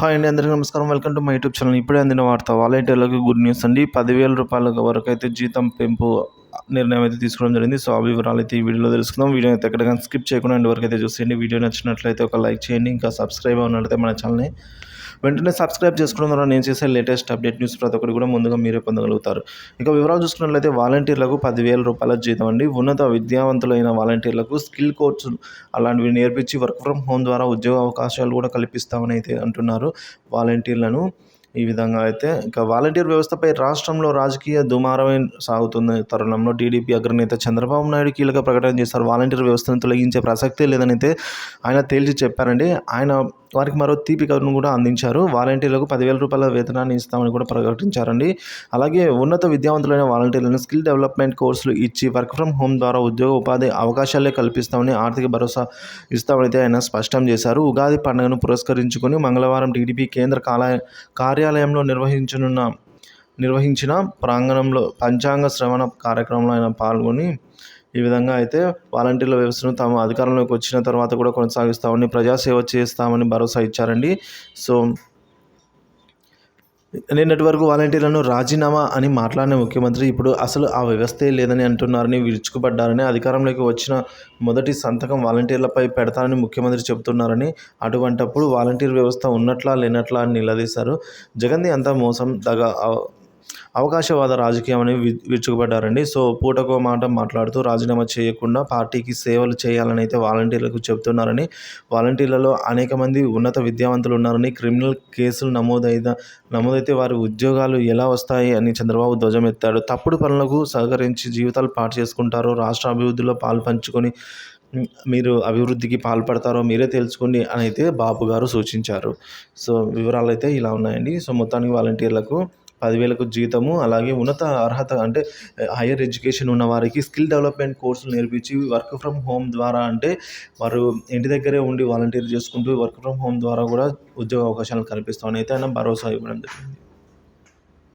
Hi అండి అందరికీ నమస్కారం. Welcome to my YouTube channel. ఇప్పుడే అందిన వార్త వాలంటీర్లకు గుడ్ న్యూస్ అండి. పదివేల రూపాయల వరకు అయితే జీతం పెంపు నిర్ణయం అయితే తీసుకోవడం జరిగింది. సో ఆ వివరాలు అయితే ఈ వీడియోలో తెలుసుకుందాం. వీడియో అయితే ఎక్కడ స్కిప్ చేయకుండా ఎండ్ వరకు అయితే చూసేయండి. వీడియో నచ్చినట్లయితే ఒక లైక్ చేయండి. ఇంకా సబ్స్క్రైబ్ అవునట్లయితే మన ఛానల్ని వెంటనే సబ్స్క్రైబ్ చేసుకోవడం ద్వారా నేను చేసే లేటెస్ట్ అప్డేట్ న్యూస్ ప్రతి ఒక్కటి కూడా ముందుగా మీరే పొందగలుగుతారు. ఇక వివరాలు చూసుకున్నట్లయితే వాలంటీర్లకు పదివేల రూపాయల జీతం అండి. ఉన్నత విద్యావంతులైన వాలంటీర్లకు స్కిల్ కోర్సు అలాంటివి నేర్పించి వర్క్ ఫ్రమ్ హోమ్ ద్వారా ఉద్యోగ అవకాశాలు కూడా కల్పిస్తామని అయితే అంటున్నారు వాలంటీర్లను. ఈ విధంగా అయితే ఇక వాలంటీర్ వ్యవస్థపై రాష్ట్రంలో రాజకీయ దుమారమే సాగుతున్న తరుణంలో టీడీపీ అగ్రనేత చంద్రబాబు నాయుడు కీలక ప్రకటన చేశారు. వాలంటీర్ వ్యవస్థను తొలగించే ప్రసక్తే లేదనైతే ఆయన తేల్చి చెప్పారండి. ఆయన వారికి మరో తీపి కథను కూడా అందించారు. వాలంటీర్లకు పదివేల రూపాయల వేతనాన్ని ఇస్తామని కూడా ప్రకటించారండి. అలాగే ఉన్నత విద్యావంతులైన వాలంటీర్లను స్కిల్ డెవలప్మెంట్ కోర్సులు ఇచ్చి వర్క్ ఫ్రమ్ హోమ్ ద్వారా ఉద్యోగ ఉపాధి అవకాశాలే కల్పిస్తామని ఆర్థిక భరోసా ఇస్తామని ఆయన స్పష్టం చేశారు. ఉగాది పండుగను పురస్కరించుకొని మంగళవారం టీడీపీ కేంద్ర కార్యాలయంలో నిర్వహించనున్న నిర్వహించిన ప్రాంగణంలో పంచాంగ శ్రవణ కార్యక్రమంలో ఆయన పాల్గొని ఈ విధంగా అయితే వాలంటీర్ల వ్యవస్థను తమ అధికారంలోకి వచ్చిన తర్వాత కూడా కొనసాగిస్తామని ప్రజాసేవ చేస్తామని భరోసా ఇచ్చారండి. సో నిన్నటి వరకు వాలంటీర్లను రాజీనామా అని మాట్లాడిన ముఖ్యమంత్రి ఇప్పుడు అసలు ఆ వ్యవస్థే లేదని అంటున్నారని విరుచుకుపడ్డారని అధికారంలోకి వచ్చిన మొదటి సంతకం వాలంటీర్లపై పెడతారని ముఖ్యమంత్రి చెబుతున్నారని అటువంటప్పుడు వాలంటీర్ వ్యవస్థ ఉన్నట్లా లేనట్లా అని నిలదీశారు. జగన్ది అంతా మోసం దగా అవకాశవాద రాజకీయం అని విరుచుకుపడ్డారండి. సో పూటకో మాట మాట్లాడుతూ రాజీనామా చేయకుండా పార్టీకి సేవలు చేయాలని అయితే వాలంటీర్లకు చెబుతున్నారని వాలంటీర్లలో అనేక మంది ఉన్నత విద్యావంతులు ఉన్నారని క్రిమినల్ కేసులు నమోదైన నమోదైతే వారి ఉద్యోగాలు ఎలా వస్తాయి అని చంద్రబాబు ధ్వజమెత్తాడు తప్పుడు పనులకు సహకరించి జీవితాలు పాటు చేసుకుంటారు రాష్ట్ర అభివృద్ధిలో పాలు పంచుకొని మీరు అభివృద్ధికి పాల్పడతారో మీరే తెలుసుకోండి అని అయితే బాబు గారు సూచించారు. సో వివరాలు అయితే ఇలా ఉన్నాయండి. సో మొత్తానికి వాలంటీర్లకు పదివేలకు జీతము అలాగే ఉన్నత అర్హత అంటే హైయర్ ఎడ్యుకేషన్ ఉన్న వారికి స్కిల్ డెవలప్మెంట్ కోర్సులు నేర్పించి వర్క్ ఫ్రమ్ హోమ్ ద్వారా అంటే వారు ఇంటి దగ్గరే ఉండి వాలంటీర్ చేసుకుంటూ వర్క్ ఫ్రమ్ హోమ్ ద్వారా కూడా ఉద్యోగ అవకాశాలు కల్పిస్తామని అయితే ఆయన భరోసా ఇవ్వడం జరిగింది.